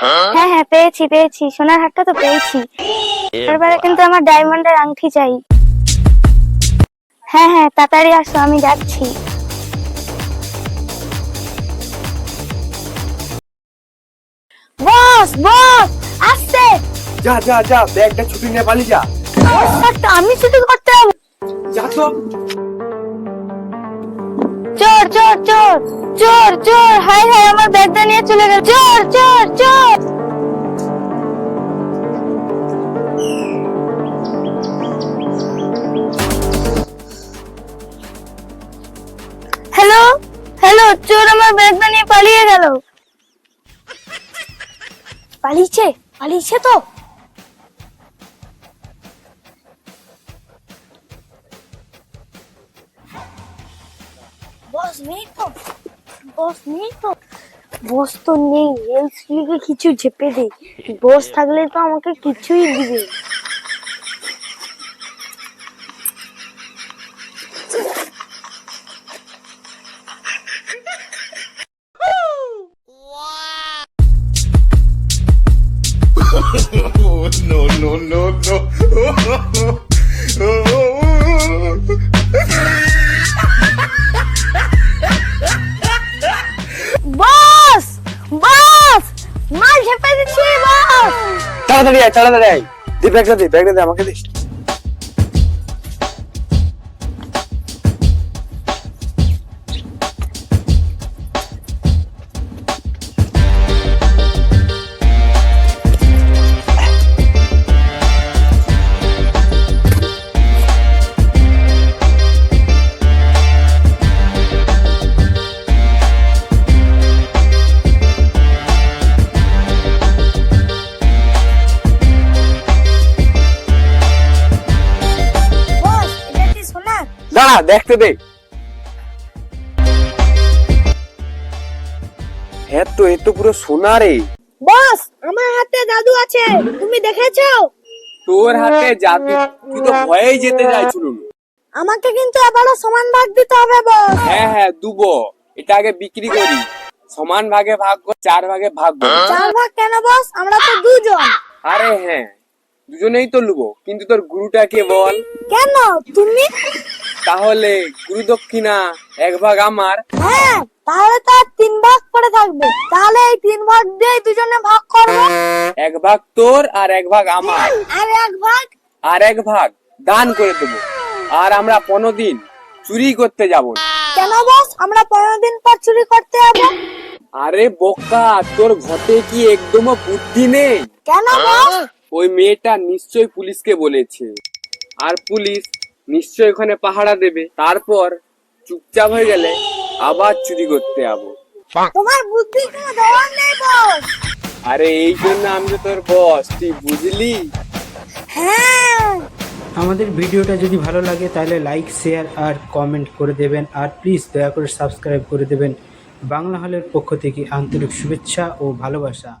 হ্যাঁ হ্যাঁ পেয়েছি পেয়েছি। সোনার হারটা তো পেয়েছি। এবারে কিন্তু আমার ডায়মন্ডের আংটি চাই। হ্যাঁ হ্যাঁ তাড়াতাড়ি আসো আমি যাচ্ছি। বস বস আসছে। যা যা যা ব্যাগটা ছুটি নিয়ে পালি যা। আমি শুধু করতে যাব যা তো। চোর চোর চোর চোর হাই হাই আমার ব্যাগটা নিয়ে চলে গেল। চোর চোর চোর। হ্যালো হ্যালো, চোর আমার ব্যাগটা নিয়ে পালিয়ে গেল। পালিয়েছে পালিয়েছে তো? বস নেই তো। বস নেই তো। বস তো নেই লিগে কিছু চেপে দে। বস থাকলে তো আমাকে কিছুই দিবে। No, no, no, তাড়াতাড়ি আয় তাড়াতাড়ি আয়। দে ব্যাগটা দে ব্যাগটা দে আমাকে দে দাঁড়া দেখতে দে। হ্যাঁ তো এ তো পুরো সোনা রে। বস আমার হাতে জাদু আছে তুমি দেখেছ? তোর হাতে জাদু তুই তো ভয়েই যেতে চাইছিল আমাকে কিন্তু আবারও সমান ভাগ দিতে হবে বস। হ্যাঁ হ্যাঁ দুবো এটা আগে বিক্রি করি। সমান ভাগে ভাগ কর চার ভাগে ভাগ কর। চার ভাগ কেন বস? আমরা তো দুজন। আরে হ্যাঁ দুজনেই তো লুবো কিন্তু তোর গুরুটা কে বল। কেন? তুমি? তাহলে গুরু দক্ষিণা এক ভাগ আমার। হ্যাঁ তাহলে তো তিন ভাগ করে থাকবে। তাহলে এই তিন ভাগ দিয়ে দুজনে ভাগ করব। এক ভাগ তোর আর এক ভাগ আমার। আর এক ভাগ? আর এক ভাগ দান করে দেবো। আর আমরা পনেরো দিন চুরি করতে যাব। না কেন বস? আমরা পনেরো দিন পর চুরি করতে যাব। আরে বোকা তোর ঘটে কি একদমও বুদ্ধি নেই? কেন বস? ওই মেয়েটা নিশ্চয় পুলিশকে বলেছে। আর পুলিশ নিশ্চয় ওখানে পাহারা দেবে। তারপর চুপচাপ হয়ে গেলে আবার চুরি করতে যাব। তোমার বুদ্ধি কোনো দেওয়ার নেই বস। আরে এই জন্য আমি তো তোর বস তুই বুঝলি? হ্যাঁ। আমাদের ভিডিওটা যদি ভালো লাগে তাহলে লাইক শেয়ার আর কমেন্ট করে দেবেন। আর প্লিজ দয়া করে সাবস্ক্রাইব করে দেবেন। বাংলা হলের পক্ষ থেকে আন্তরিক শুভেচ্ছা ও ভালোবাসা।